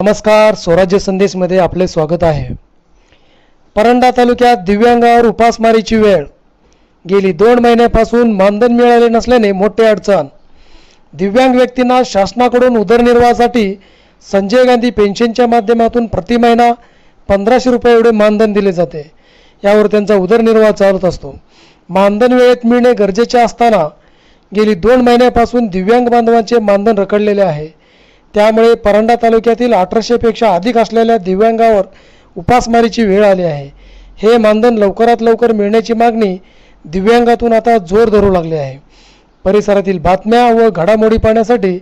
नमस्कार स्वराज्य संदेशमध्ये आपले स्वागत आहे. परंडा तालुक्यात दिव्यांगावर उपासमारीची वेळ. गेली दोन महिन्यापासून मानधन मिळाले नसल्याने मोठे अडचण. दिव्यांग व्यक्तींना शासनाकडून उदरनिर्वाहासाठी संजय गांधी पेन्शनच्या माध्यमातून प्रति महिना पंधराशे रुपये एवढे मानधन दिले जाते. यावर त्यांचा उदरनिर्वाह चालत असतो. मानधन वेळेत मिळणे गरजेचे असताना गेली दोन महिन्यापासून दिव्यांग बांधवांचे मानधन रखडलेले आहे. त्यामुळे परंडा तालुक्यातील अठराशेपेक्षा अधिक असलेल्या दिव्यांगावर उपासमारीची वेळ आली आहे. हे मानधन लवकरात लवकर मिळण्याची मागणी दिव्यांगातून आता जोर धरू लागली आहे. परिसरातील बातम्या व घडामोडी पाहण्यासाठी